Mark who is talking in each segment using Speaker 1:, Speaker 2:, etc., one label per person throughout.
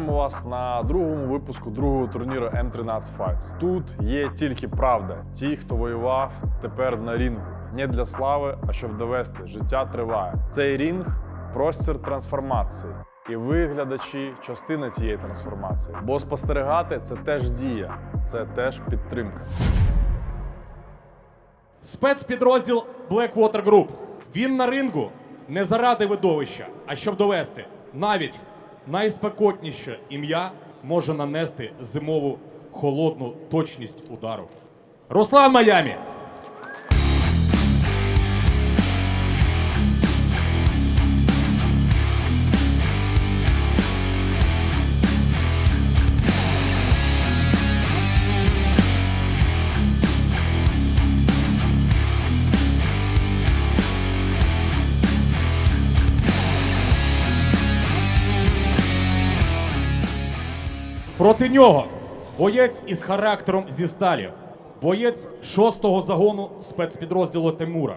Speaker 1: Вітаємо вас на другому випуску другого турніру M13 Fights. Тут є тільки правда. Ті, хто воював тепер на рінгу. Не для слави, а щоб довести. Життя триває. Цей рінг простір трансформації. І ви, глядачі, частина цієї трансформації. Бо спостерігати це теж дія, це теж підтримка.
Speaker 2: Спецпідрозділ Blackwater Group. Він на рингу не заради видовища, а щоб довести. Навіть найспекотніше ім'я може нанести зимову холодну точність удару. Руслан Майамі. Проти нього боєць із характером зі сталі, боєць шостого загону спецпідрозділу Тимура.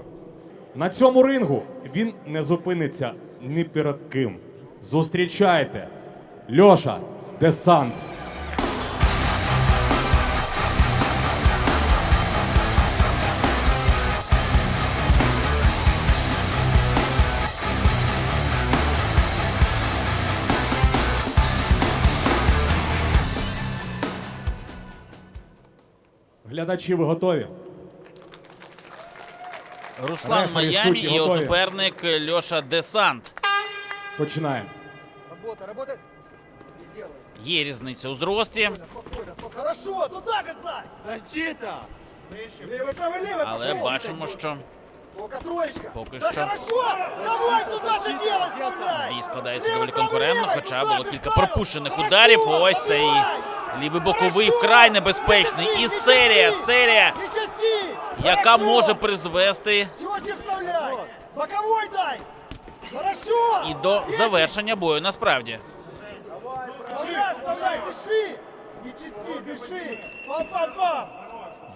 Speaker 2: На цьому рингу він не зупиниться ні перед ким. Зустрічайте Льоша Десант. Глядачі, ви готові?
Speaker 3: Руслан
Speaker 2: Рефері,
Speaker 3: Майамі
Speaker 2: судді
Speaker 3: і його
Speaker 2: готові.
Speaker 3: суперник Льоша Десант.
Speaker 2: Починаємо.
Speaker 4: Работа, работа. Не делай.
Speaker 3: Є різниця у зрості,
Speaker 4: Спокойно, спокойно. Хорошо, туда же стань. Защита. Левый, правый, левый.
Speaker 3: але
Speaker 4: пошел.
Speaker 3: бачимо, що
Speaker 4: Пока троечка.
Speaker 3: Поки
Speaker 4: да
Speaker 3: що.
Speaker 4: хорошо. Давай туда же дело вставляй.
Speaker 3: бій складається
Speaker 4: Левый,
Speaker 3: доволі
Speaker 4: правый,
Speaker 3: конкурентно,
Speaker 4: левый.
Speaker 3: хоча
Speaker 4: Туда
Speaker 3: було
Speaker 4: же
Speaker 3: кілька
Speaker 4: вставил.
Speaker 3: пропущених
Speaker 4: Хорошо,
Speaker 3: ударів. Ось цей
Speaker 4: давай.
Speaker 3: лівий боковий вкрай небезпечний. І серія, серія, яка може призвести і до завершення бою. Насправді.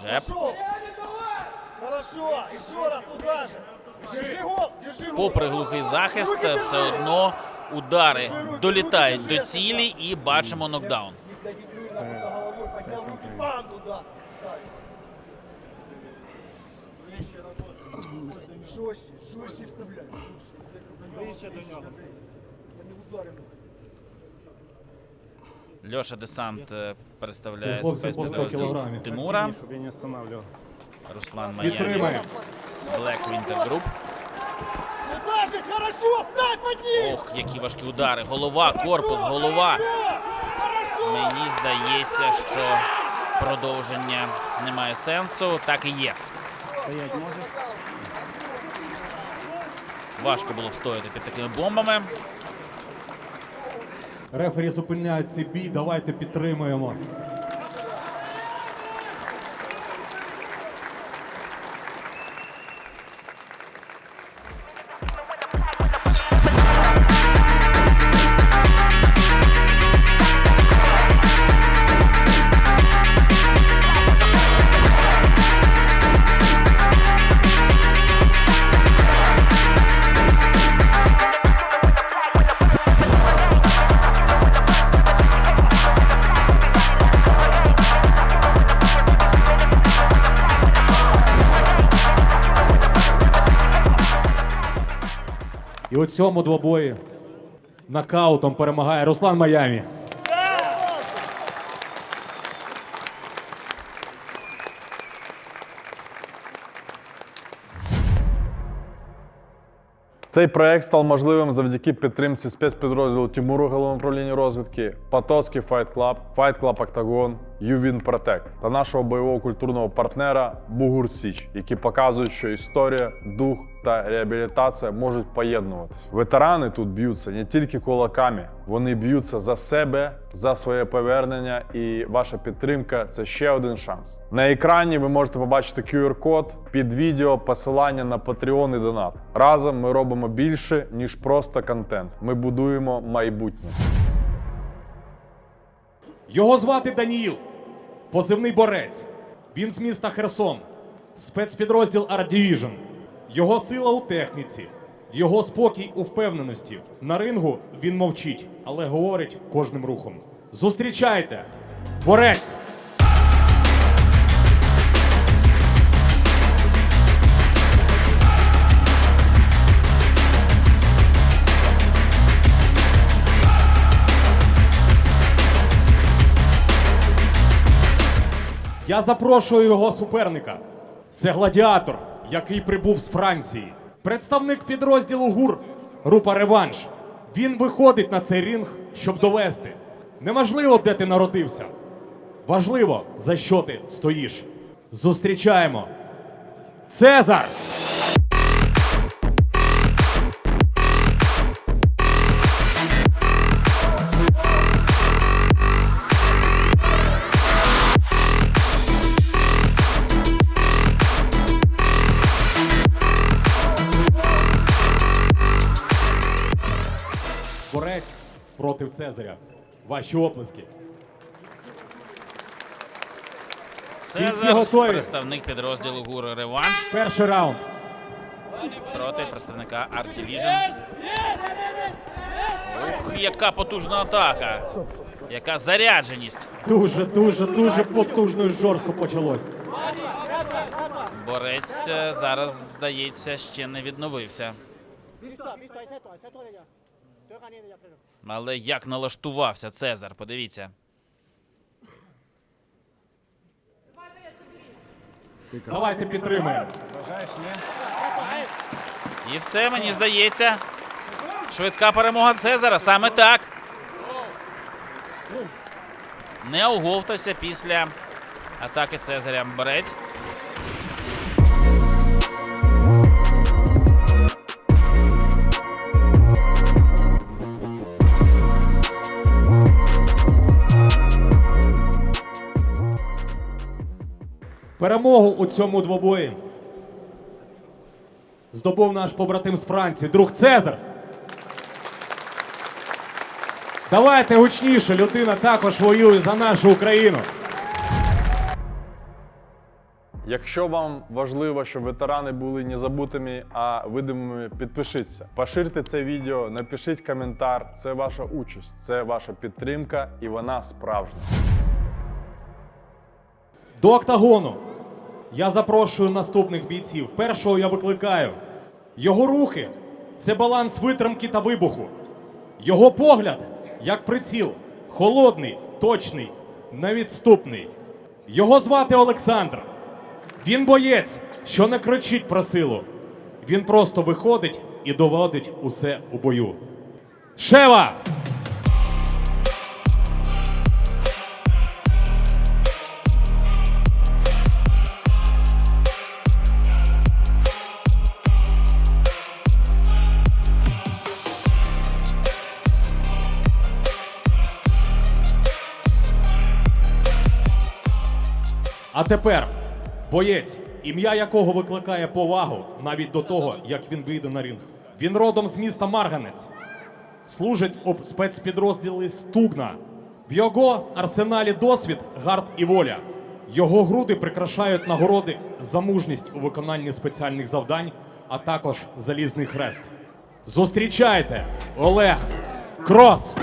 Speaker 3: Джеб.
Speaker 4: Хорошо, еще раз туда же. Держи гол, держи гол.
Speaker 3: попри глухий захист, все одно удари долітають до цілі і бачимо нокдаун.
Speaker 4: Жестче, жестче вставляй. Ближе до него. Да не ударим.
Speaker 3: Льоша Десант е,
Speaker 2: Це
Speaker 3: представляє
Speaker 2: хлопці по 100
Speaker 3: спецпідрозділ
Speaker 2: кілограмів.
Speaker 3: Тимура,
Speaker 5: Чтобы я не останавливал.
Speaker 3: Руслан Майамі,
Speaker 2: Підтримаємо.
Speaker 3: Black Winter Group.
Speaker 4: Хорошо, ставь под.
Speaker 3: Ох, які важкі удари. Голова, корпус, голова.
Speaker 4: Хорошо.
Speaker 3: Мені здається, що продовження не має сенсу. Так і є.
Speaker 5: Стоять можешь?
Speaker 3: Важко було встояти під такими бомбами.
Speaker 2: Рефері зупиняє цей бій. Давайте підтримуємо. І у цьому двобої нокаутом перемагає Руслан Майамі.
Speaker 1: Цей проект став можливим завдяки підтримці спецпідрозділу Тимуру головного управління розвідки, Потоцький Fight Club, Fight Club Octagon, Ювін Protect та нашого бойового культурного партнера Бугур Січ, які показують, що історія, дух та реабілітація можуть поєднуватися. Ветерани тут б'ються не тільки кулаками, вони б'ються за себе, за своє повернення, і ваша підтримка це ще один шанс. На екрані ви можете побачити QR-код під відео, посилання на Patreon і донат. Разом ми робимо більше ніж просто контент. Ми будуємо майбутнє.
Speaker 2: Його звати Даніїл, позивний борець. Він з міста Херсон, спецпідрозділ Art Division. Його сила у техніці, Його спокій у впевненості. На рингу він мовчить, але говорить кожним рухом. Зустрічайте! Борець! Я запрошую його суперника. Це гладіатор, який прибув з Франції. Представник підрозділу ГУР група Реванш. Він виходить на цей ринг, щоб довести. Неважливо, де ти народився. Важливо, за що ти стоїш. Зустрічаємо. Цезар! Проти Цезаря. Ваші оплески.
Speaker 3: Цезар,
Speaker 2: готові.
Speaker 3: представник підрозділу ГУР Реванш
Speaker 2: Перший раунд.
Speaker 3: проти представника Artivision. Ух, яка потужна атака. Яка зарядженість.
Speaker 2: Дуже, дуже, дуже потужно і жорстко почалось.
Speaker 3: Борець е, зараз, здається, ще не відновився. Але як налаштувався Цезар, подивіться.
Speaker 2: Давайте підтримаємо.
Speaker 3: І все, мені здається. Швидка перемога Цезара, саме так. Не оговтався після атаки Цезаря Борець.
Speaker 2: Перемогу у цьому двобої здобув наш побратим з Франції, друг Цезар. Давайте гучніше, людина також воює за нашу Україну.
Speaker 1: Якщо вам важливо, щоб ветерани були не забутими, а видимими, підпишіться. Поширте це відео, напишіть коментар. Це ваша участь, це ваша підтримка, і вона справжня.
Speaker 2: До октагону я запрошую наступних бійців. Першого я викликаю. Його рухи це баланс витримки та вибуху. Його погляд як приціл, холодний, точний, невідступний. Його звати Олександр. Він боєць, що не кричить про силу. Він просто виходить і доводить усе у бою. Шева! Тепер боєць, ім'я якого викликає повагу навіть до того, як він вийде на ринг. Він родом з міста Марганець, служить у спецпідрозділі Стугна. В його арсеналі досвід, гард і воля. Його груди прикрашають нагороди за мужність у виконанні спеціальних завдань, а також залізний хрест. Зустрічайте Олег Крос!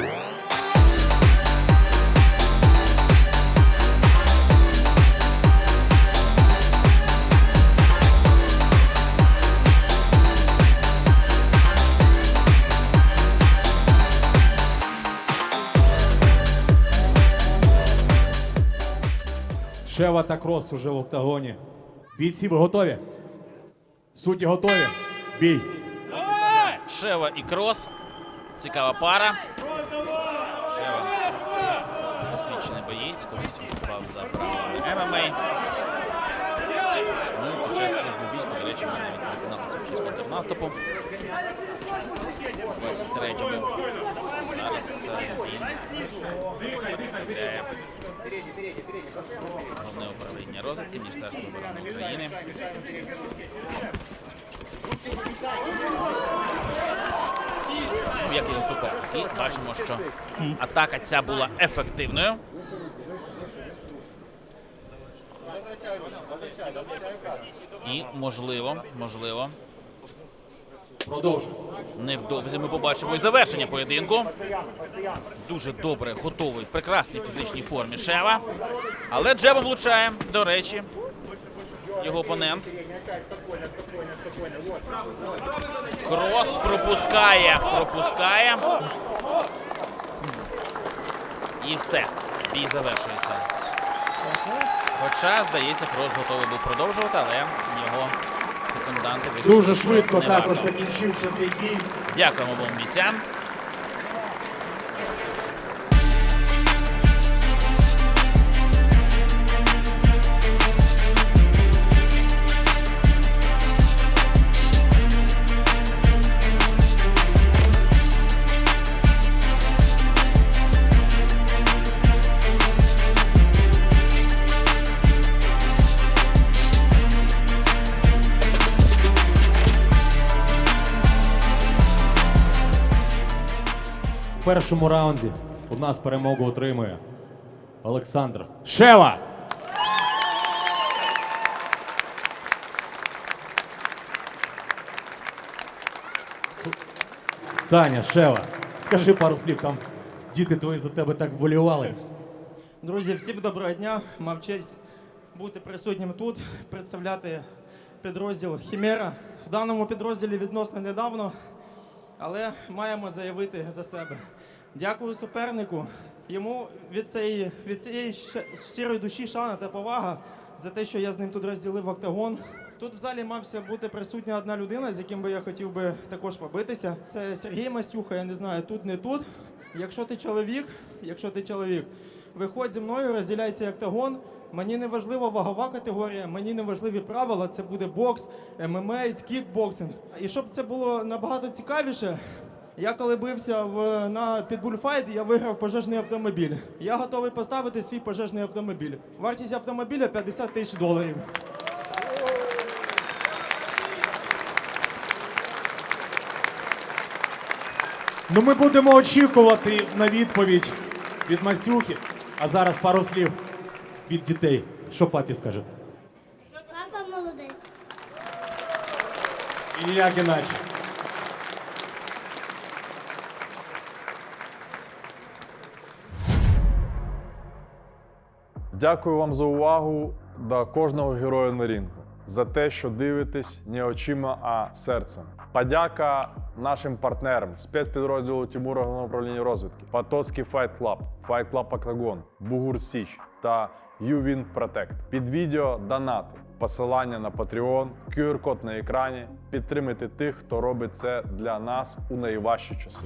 Speaker 2: Шева та Крос уже в октагоні. Бійці, ви готові? Судді готові? Бій!
Speaker 3: Шева і Крос. Цікава пара. Шева досвідчений боєць, колись виступав за правилами. Ну, під час служби війську, до речі, він навіть виконався під час контрнаступу. 23-му. Зараз е, він представляє головне управління розвідки Міністерства оборони України. як його суперники. Бачимо, що атака ця була ефективною. І можливо, можливо,
Speaker 2: Продовжуємо.
Speaker 3: Невдовзі ми побачимо і завершення поєдинку. Дуже добре готовий в прекрасній фізичній формі Шева. Але джебом влучає, до речі, його опонент. Крос пропускає, пропускає. І все. Бій завершується. Хоча, здається, Крос готовий був продовжувати, але його секунданти
Speaker 2: Дуже швидко також закінчився цей бій.
Speaker 3: Дякуємо обом бійцям.
Speaker 2: Першому раунді у нас перемогу отримує Олександр Шева. Саня, Шева, скажи пару слів, там діти твої за тебе так вболівали.
Speaker 6: Друзі, всім доброго дня. Мав честь бути присутнім тут, представляти підрозділ Хімера. В даному підрозділі відносно недавно, але маємо заявити за себе. Дякую супернику. Йому від цієї, від цієї щирої душі шана та повага за те, що я з ним тут розділив октагон. Тут в залі мався бути присутня одна людина, з яким би я хотів би також побитися. Це Сергій Мастюха, я не знаю, тут не тут. Якщо ти чоловік, якщо ти чоловік, виходь зі мною, розділяй цей октагон. Мені не важлива вагова категорія, мені не важливі правила. Це буде бокс, ММА, кікбоксинг. І щоб це було набагато цікавіше. Я коли бився в, на підбульфайт, я виграв пожежний автомобіль. Я готовий поставити свій пожежний автомобіль. Вартість автомобіля 50 тисяч доларів.
Speaker 2: Ну ми будемо очікувати на відповідь від Мастюхи. А зараз пару слів від дітей. Що папі скажете?
Speaker 7: Папа молодець.
Speaker 2: І як іначе.
Speaker 1: Дякую вам за увагу до кожного героя на рінгу, за те, що дивитесь не очима, а серцем. Подяка нашим партнерам спецпідрозділу Тимура Головного управління розвідки, Потоцький Fight Club, Fight Club Octagon, Бугур Січ та UWIN Протект. Під відео донати, посилання на Patreon, QR-код на екрані. Підтримайте тих, хто робить це для нас у найважчі часи.